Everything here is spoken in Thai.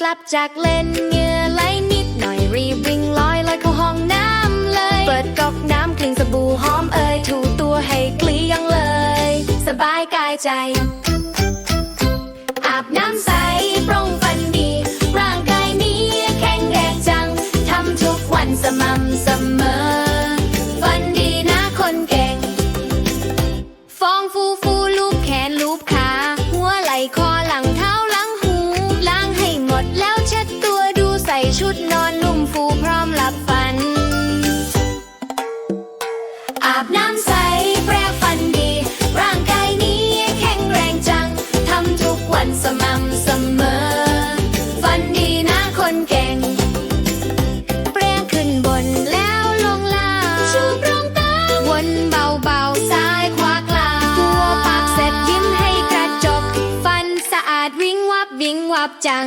กลับจากเล่นเหงื่อไหลนิดหน่อยรีบวิ่งลอยลอยเข้าห้องน้ำเลย เปิดก๊อกน้ำกลิ่นสบู่หอมเอ่ยถูตัวให้เกลี้ยงเลย สบายกายใจ อาบน้ำใส ฟูฟูลูบแขนลูบขา หัวไหล่คอหลังเท้าหลังหู ล้างให้หมดแล้วเช็ดตัวดูใส่ชุดนอนนุ่มฟูพร้อมหลับฝัน อาบน้ำใส วับจัง